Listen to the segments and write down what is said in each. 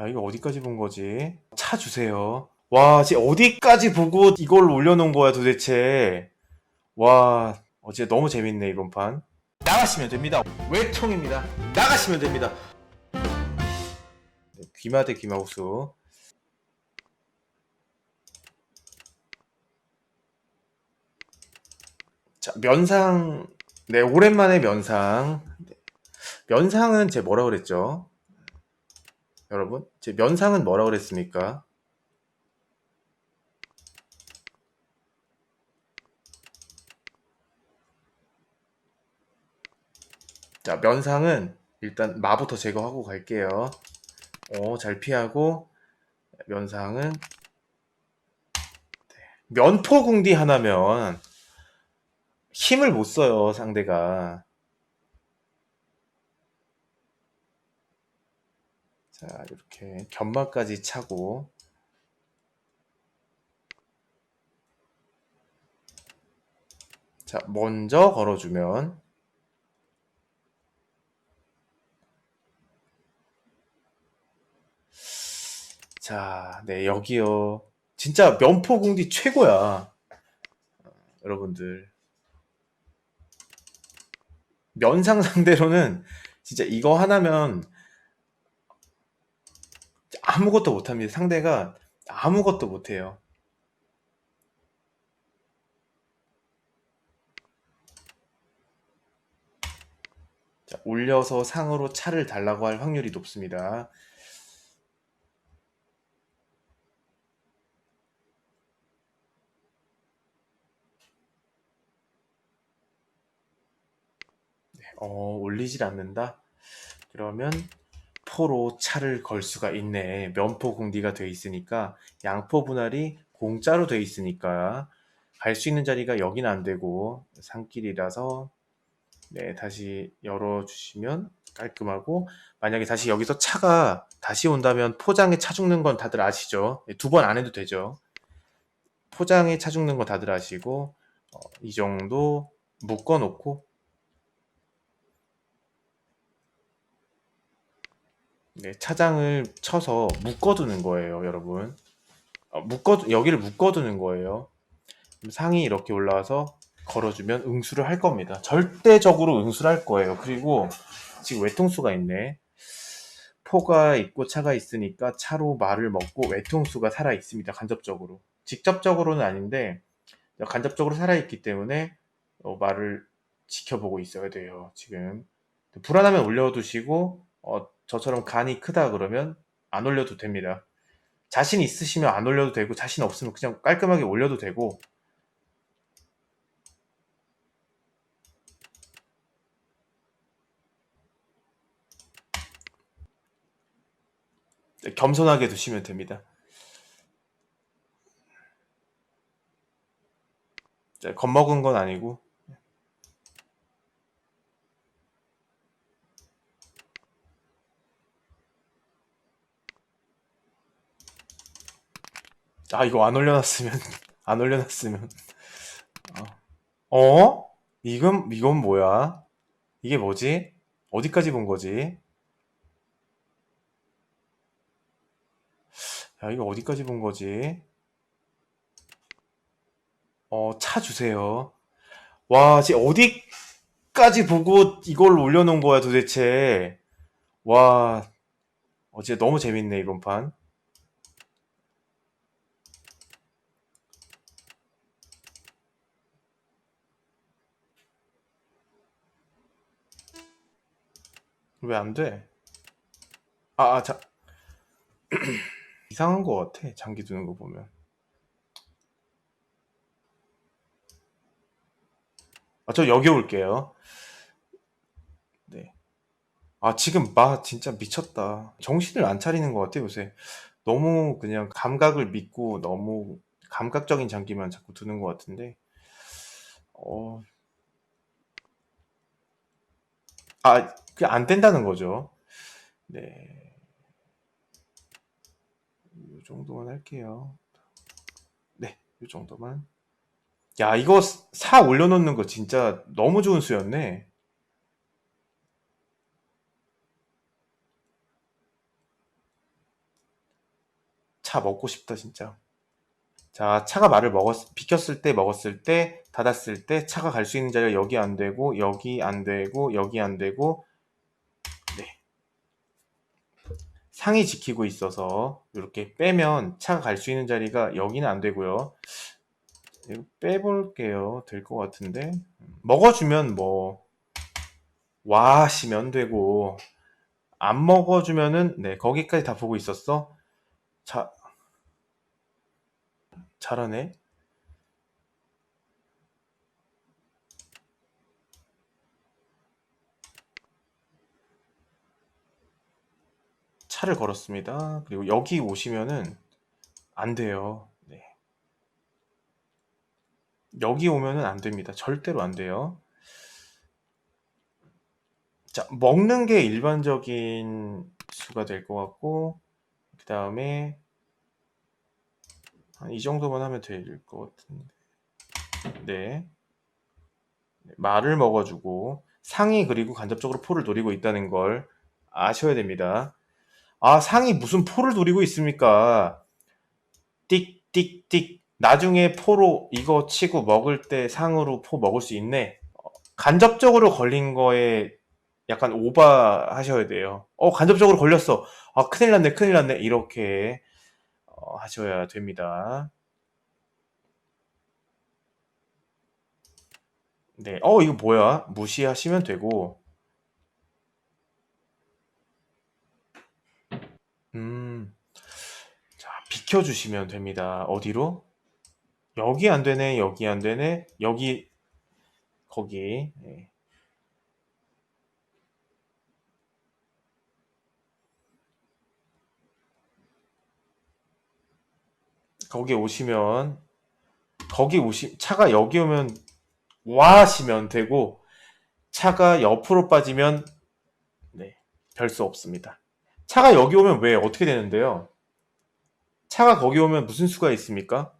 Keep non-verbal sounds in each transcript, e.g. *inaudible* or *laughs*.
야, 이거 어디까지 본 거지? 차 주세요. 와, 지금 어디까지 보고 이걸 올려놓은 거야, 도대체. 와, 어제 너무 재밌네, 이번 판. 나가시면 됩니다. 외통입니다. 나가시면 됩니다. 네, 귀마 대 귀마우스. 자, 면상. 네, 오랜만에 면상. 네. 면상은 제 뭐라 그랬죠? 여러분, 제 면상은 뭐라 그랬습니까? 자, 면상은 일단 마부터 제거하고 갈게요. 어, 잘 피하고 면상은 네. 면포궁디 하나면 힘을 못 써요, 상대가. 자, 이렇게 견마까지 차고 자, 먼저 걸어주면 자, 네, 여기요. 진짜 면포궁디 최고야. 어, 여러분들. 면상 상대로는 진짜 이거 하나면 아무것도 못합니다. 상대가 아무것도 못해요. 자, 올려서 상으로 차를 달라고 할 확률이 높습니다. 어, 올리질 않는다? 그러면 포로 차를 걸 수가 있네. 면포 공디가 돼 있으니까 양포 분할이 공짜로 돼 있으니까 갈 수 있는 자리가 여기는 안 되고 산길이라서 네, 다시 열어 주시면 깔끔하고 만약에 다시 여기서 차가 다시 온다면 포장에 차 죽는 건 다들 아시죠? 두 번 안 해도 되죠. 포장에 차 죽는 건 다들 아시고 어, 이 정도 묶어 놓고 네, 차장을 쳐서 묶어두는 거예요, 여러분. 어, 묶어 여기를 묶어두는 거예요. 상이 이렇게 올라와서 걸어주면 응수를 할 겁니다. 절대적으로 응수를 할 거예요. 그리고 지금 외통수가 있네. 포가 있고 차가 있으니까 차로 말을 먹고 외통수가 살아 있습니다. 간접적으로. 직접적으로는 아닌데 간접적으로 살아 있기 때문에 어, 말을 지켜보고 있어야 돼요. 지금 불안하면 올려두시고 어, 저처럼 간이 크다 그러면 안 올려도 됩니다. 자신 있으시면 안 올려도 되고 자신 없으면 그냥 깔끔하게 올려도 되고 겸손하게 두시면 됩니다. 자, 겁먹은 건 아니고 아 이거 안 올려놨으면 *laughs* 안 올려놨으면 어? 어? 이건 이건 뭐야? 이게 뭐지? 어디까지 본 거지? 야 이거 어디까지 본 거지? 어, 차 주세요. 와, 지금 어디까지 보고 이걸 올려놓은 거야 도대체? 와, 어제 너무 재밌네 이번 판. 왜 안 돼? 아, 아, 자. *clears throat* 이상한 거 같아. 장기 두는 거 보면. 아, 저 여기 올게요. 네. 아, 지금 마 진짜 미쳤다. 정신을 안 차리는 것 같아, 요새. 너무 그냥 감각을 믿고 너무 감각적인 장기만 자꾸 두는 것 같은데. 어, 아, 그게 안 된다는 거죠. 네. 이 정도만 할게요. 네, 이 정도만. 야, 이거 사 올려놓는 거 진짜 너무 좋은 수였네. 차 먹고 싶다 진짜. 자, 차가 말을 먹었, 비켰을 때 먹었을 때 닫았을 때 차가 갈 수 있는 자리가 여기 안 되고 여기 안 되고 여기 안 되고 네. 상이 지키고 있어서 이렇게 빼면 차가 갈 수 있는 자리가 여기는 안 되고요. 빼볼게요. 될 것 같은데 먹어주면 뭐 와 시면 되고 안 먹어주면은 네 거기까지 다 보고 있었어. 자 잘하네. 차를 걸었습니다. 그리고 여기 오시면은 안 돼요. 네. 여기 오면은 안 됩니다. 절대로 안 돼요. 자, 먹는 게 일반적인 수가 될 것 같고, 그 다음에 한이 정도만 하면 될 것 같은데. 네. 네, 말을 먹어주고 상이 그리고 간접적으로 포를 노리고 있다는 걸 아셔야 됩니다. 아, 상이 무슨 포를 노리고 있습니까? 띡 띡 띡. 나중에 포로 이거 치고 먹을 때 상으로 포 먹을 수 있네. 어, 간접적으로 걸린 거에 약간 오버 하셔야 돼요. 어, 간접적으로 걸렸어. 아, 큰일 났네, 큰일 났네. 이렇게 어, 하셔야 됩니다. 네. 어, 이거 뭐야? 무시하시면 되고. 음. 자, 비켜 주시면 됩니다. 어디로? 여기 안 되네, 여기 안 되네, 여기, 거기. 네. 거기 오시면, 거기 오시, 차가 여기 오면 와 하시면 되고, 차가 옆으로 빠지면, 네, 별 수 없습니다. 차가 여기 오면 왜, 어떻게 되는데요? 차가 거기 오면 무슨 수가 있습니까?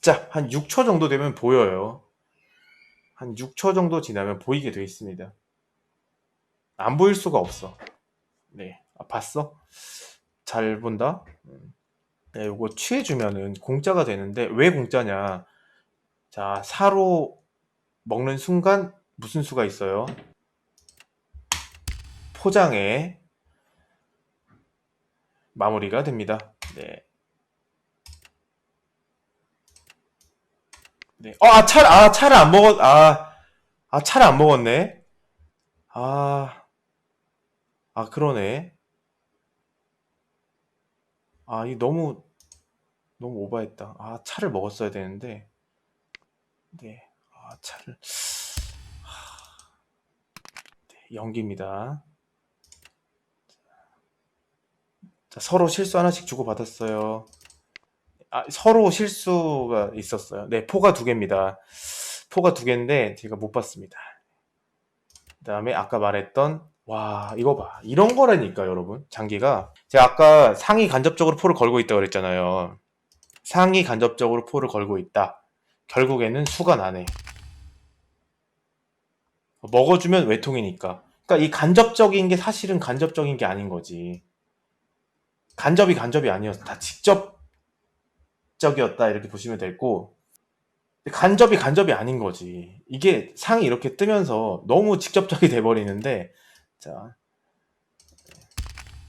자, 한 6초 정도 되면 보여요. 한 6초 정도 지나면 보이게 돼 있습니다. 안 보일 수가 없어. 네. 아, 봤어? 잘 본다? 음. 네, 요거 취해주면은 공짜가 되는데, 왜 공짜냐? 자, 사로 먹는 순간 무슨 수가 있어요? 포장에 마무리가 됩니다. 네. 네. 어, 아, 차, 아, 차를 안 먹었, 아, 아, 차를 안 먹었네. 아, 아, 그러네. 아, 이 너무, 너무 오버했다. 아, 차를 먹었어야 되는데. 네. 아, 차를. 네, 연기입니다. 자, 서로 실수 하나씩 주고받았어요. 아, 서로 실수가 있었어요. 네, 포가 두 개입니다. 포가 두 개인데 제가 못 봤습니다. 그 다음에 아까 말했던 와 이거 봐 이런 거라니까 여러분 장기가 제가 아까 상이 간접적으로 포를 걸고 있다고 그랬잖아요 상이 간접적으로 포를 걸고 있다 결국에는 수가 나네 먹어주면 외통이니까 그러니까 이 간접적인 게 사실은 간접적인 게 아닌 거지 간접이 간접이 아니었어 다 직접적이었다 이렇게 보시면 되고 간접이 간접이 아닌 거지. 이게 상이 이렇게 뜨면서 너무 직접적이 돼버리는데, 자,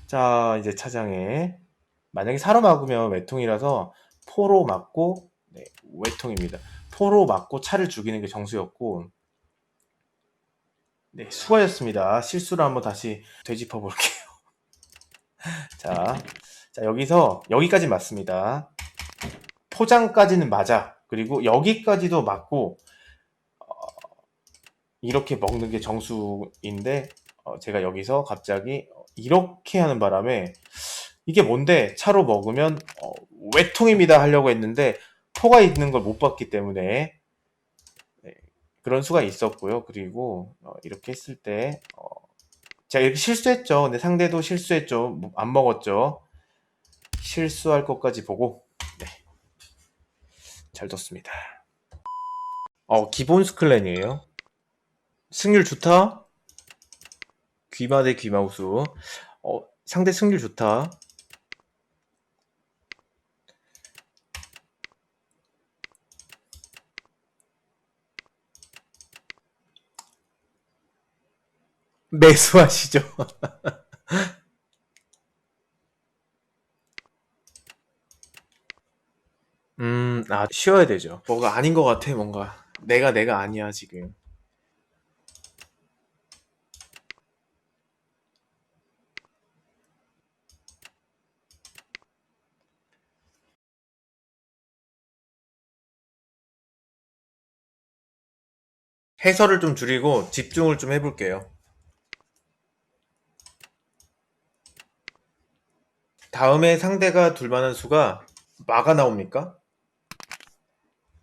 자, 이제 차장에, 만약에 사로 막으면 외통이라서 포로 맞고, 네, 외통입니다. 포로 맞고 차를 죽이는 게 정수였고, 네, 수고하셨습니다. 실수를 한번 다시 되짚어 볼게요. *laughs* 자, 자, 여기서, 여기까지 맞습니다. 포장까지는 맞아. 그리고 여기까지도 맞고 어, 이렇게 먹는 게 정수인데 어, 제가 여기서 갑자기 이렇게 하는 바람에 이게 뭔데 차로 먹으면 어, 외통입니다 하려고 했는데 포가 있는 걸 못 봤기 때문에 네, 그런 수가 있었고요. 그리고 어, 이렇게 했을 때 어, 제가 이렇게 실수했죠. 근데 상대도 실수했죠. 뭐, 안 먹었죠. 실수할 것까지 보고 잘 뒀습니다. 어, 기본 스클랜이에요. 승률 좋다? 귀마 대 귀마우수. 어, 상대 승률 좋다. 매수하시죠. *laughs* 음, 아, 쉬어야 되죠. 뭐가 아닌 것 같아, 뭔가. 내가 내가 아니야, 지금. 해설을 좀 줄이고 집중을 좀 해볼게요. 다음에 상대가 둘만한 수가 마가 나옵니까?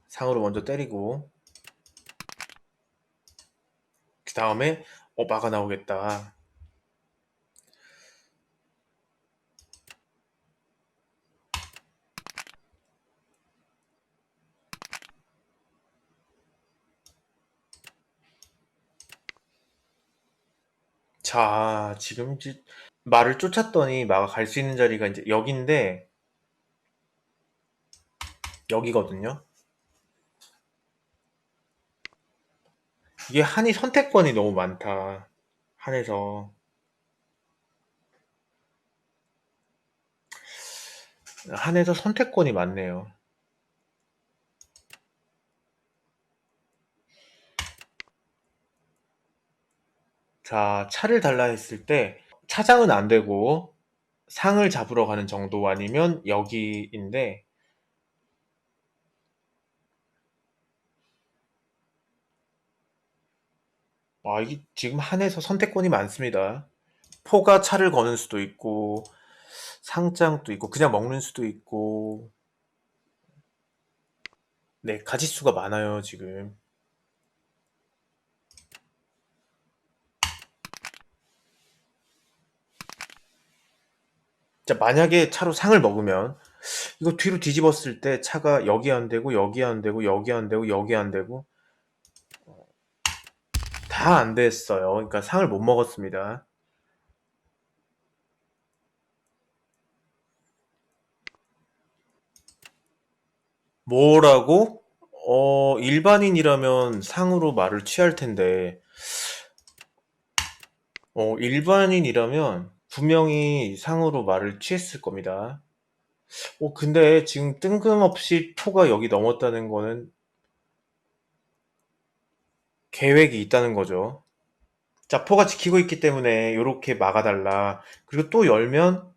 상으로 먼저 때리고 그 다음에 어 마가 나오겠다. 자, 지금 말을 쫓았더니 마가 갈 수 있는 자리가 이제 여기인데 여기거든요. 이게 한이 선택권이 너무 많다. 한에서 한에서 선택권이 많네요. 자, 차를 달라 했을 때 차장은 안 되고 상을 잡으러 가는 정도 아니면 여기인데 아, 이게 지금 한에서 선택권이 많습니다. 포가 차를 거는 수도 있고 상장도 있고 그냥 먹는 수도 있고 네, 가짓수가 많아요, 지금. 자, 만약에 차로 상을 먹으면 이거 뒤로 뒤집었을 때 차가 여기 안 되고 여기 안 되고 여기 안 되고 여기 안 되고 다 안 됐어요. 그러니까 상을 못 먹었습니다. 뭐라고? 어, 일반인이라면 상으로 말을 취할 텐데, 어, 일반인이라면 분명히 상으로 말을 취했을 겁니다. 어, 근데 지금 뜬금없이 포가 여기 넘었다는 거는 계획이 있다는 거죠. 자, 포가 지키고 있기 때문에 이렇게 막아달라. 그리고 또 열면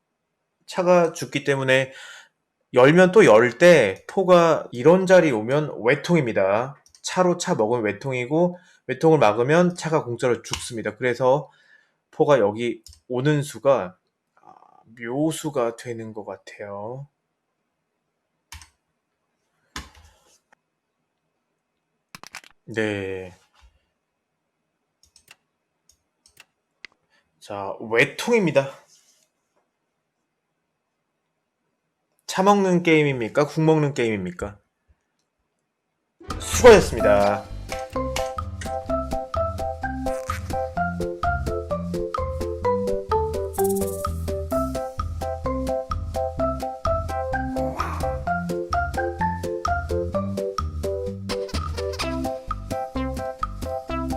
차가 죽기 때문에 열면 또 열 때 포가 이런 자리 오면 외통입니다. 차로 차 먹으면 외통이고 외통을 막으면 차가 공짜로 죽습니다. 그래서 포가 여기 오는 수가 아, 묘수가 되는 것 같아요. 네. 자, 외통입니다. 차 먹는 게임입니까? 국 먹는 게임입니까? 수고하셨습니다.